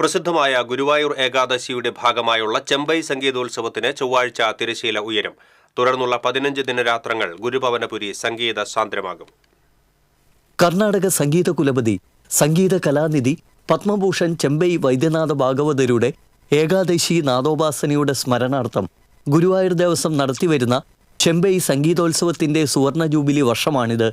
പ്രസിദ്ധമായ ഗുരുവായൂർ ഏകാദശിയുടെ ഭാഗമായുള്ള ചെമ്പൈ സംഗീതോത്സവത്തിന് ചൊവ്വാഴ്ച തിരശീല ഉയരും. തുടർന്നുള്ള പതിനഞ്ച് ദിനരാത്രങ്ങൾ ഗുരുഭവനപുരി സംഗീത സാന്ദ്രമാകും. കർണാടക സംഗീത കുലപതി സംഗീത കലാനിധി പത്മഭൂഷൺ ചെമ്പൈ വൈദ്യനാഥ ഭാഗവതരുടെ ഏകാദശി നാദോപാസനയുടെ സ്മരണാർത്ഥം ഗുരുവായൂർ ദേവസ്വം നടത്തിവരുന്ന ചെമ്പൈ സംഗീതോത്സവത്തിന്റെ സുവർണ ജൂബിലി വർഷമാണിത്.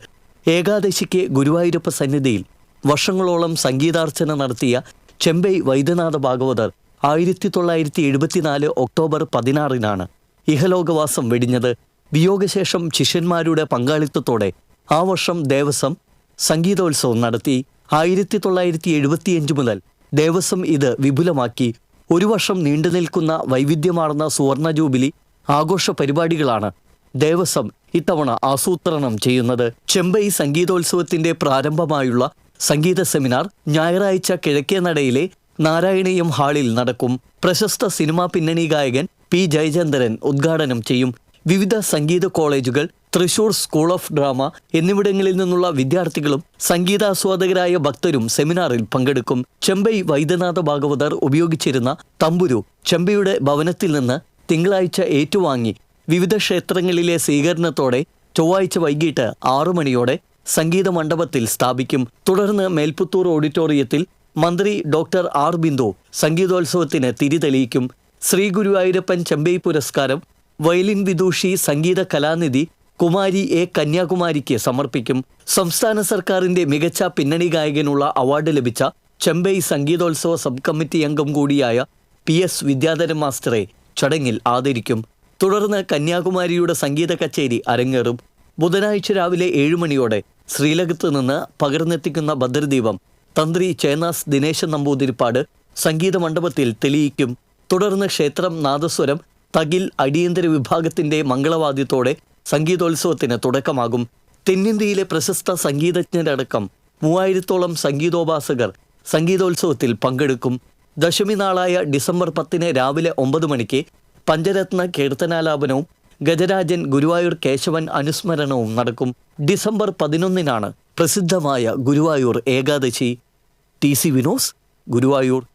ഏകാദശിക്ക് ഗുരുവായൂരപ്പ സന്നിധിയിൽ വർഷങ്ങളോളം സംഗീതാർച്ചന നടത്തിയ ചെമ്പൈ വൈദ്യനാഥ ഭാഗവതർ ആയിരത്തി തൊള്ളായിരത്തി എഴുപത്തിനാല് ഒക്ടോബർ പതിനാറിനാണ് ഇഹലോകവാസം വെടിഞ്ഞത്. വിയോഗശേഷം ശിഷ്യന്മാരുടെ പങ്കാളിത്തത്തോടെ ആ വർഷം ദേവസ്വം സംഗീതോത്സവം നടത്തി. ആയിരത്തി തൊള്ളായിരത്തി എഴുപത്തിയഞ്ച് മുതൽ ദേവസ്വം ഇത് വിപുലമാക്കി. ഒരു വർഷം നീണ്ടു നിൽക്കുന്ന വൈവിധ്യമാർന്ന സുവർണ ജൂബിലി ആഘോഷ പരിപാടികളാണ് ദേവസ്വം ഇത്തവണ ആസൂത്രണം ചെയ്യുന്നത്. ചെമ്പൈ സംഗീതോത്സവത്തിന്റെ പ്രാരംഭമായുള്ള സംഗീത സെമിനാർ ഞായറാഴ്ച കിഴക്കേ നടയിലെ നാരായണീയം ഹാളിൽ നടക്കും. പ്രശസ്ത സിനിമാ പിന്നണി ഗായകൻ പി ജയചന്ദ്രൻ ഉദ്ഘാടനം ചെയ്യും. വിവിധ സംഗീത കോളേജുകൾ തൃശൂർ സ്കൂൾ ഓഫ് ഡ്രാമ എന്നിവിടങ്ങളിൽ നിന്നുള്ള വിദ്യാർത്ഥികളും സംഗീതാസ്വാദകരായ ഭക്തരും സെമിനാറിൽ പങ്കെടുക്കും. ചെമ്പൈ വൈദ്യനാഥ ഭാഗവതർ ഉപയോഗിച്ചിരുന്ന തമ്പുരു ചെമ്പൈയുടെ ഭവനത്തിൽ നിന്ന് തിങ്കളാഴ്ച ഏറ്റുവാങ്ങി. വിവിധ ക്ഷേത്രങ്ങളിലെ സ്വീകരണത്തോടെ ചൊവ്വാഴ്ച വൈകിട്ട് ആറു മണിയോടെ സംഗീത മണ്ഡപത്തിൽ സ്ഥാപിക്കും. തുടർന്ന് മേൽപ്പുത്തൂർ ഓഡിറ്റോറിയത്തിൽ മന്ത്രി ഡോക്ടർ ആർ. ബിന്ദു സംഗീതോത്സവത്തിന് തിരി തെളിയിക്കും. ശ്രീ ഗുരുവായൂരപ്പൻ ചെമ്പൈ പുരസ്കാരം വയലിൻ വിദൂഷി സംഗീത കലാനിധി കുമാരി എ. കന്യാകുമാരിക്ക് സമർപ്പിക്കും. സംസ്ഥാന സർക്കാരിന്റെ മികച്ച പിന്നണി ഗായകനുള്ള അവാർഡ് ലഭിച്ച ചെമ്പൈ സംഗീതോത്സവ സബ് കമ്മിറ്റി അംഗം കൂടിയായ പി. എസ്. വിദ്യാധരൻ മാസ്റ്ററെ ചടങ്ങിൽ ആദരിക്കും. തുടർന്ന് കന്യാകുമാരിയുടെ സംഗീത കച്ചേരി അരങ്ങേറും. ബുധനാഴ്ച രാവിലെ ഏഴ് മണിയോടെ ശ്രീലകത്ത് നിന്ന് പകർന്നെത്തിക്കുന്ന ഭദ്രദീപം തന്ത്രി ചേനാസ് ദിനേശൻ നമ്പൂതിരിപ്പാട് സംഗീത മണ്ഡപത്തിൽ തെളിയിക്കും. തുടർന്ന് ക്ഷേത്രം നാദസ്വരം തകിൽ അടിയന്തര വിഭാഗത്തിന്റെ മംഗളവാദ്യത്തോടെ സംഗീതോത്സവത്തിന് തുടക്കമാകും. തെന്നിന്ത്യയിലെ പ്രശസ്ത സംഗീതജ്ഞരടക്കം മൂവായിരത്തോളം സംഗീതോപാസകർ സംഗീതോത്സവത്തിൽ പങ്കെടുക്കും. ദശമി നാളായ ഡിസംബർ പത്തിന് രാവിലെ ഒമ്പത് മണിക്ക് പഞ്ചരത്ന കീർത്തനാലാപനവും ഗജരാജൻ ഗുരുവായൂർ കേശവൻ അനുസ്മരണവും നടക്കും. ഡിസംബർ പതിനൊന്നിനാണ് പ്രസിദ്ധമായ ഗുരുവായൂർ ഏകാദശി. ടി സി വിനോസ് ഗുരുവായൂർ.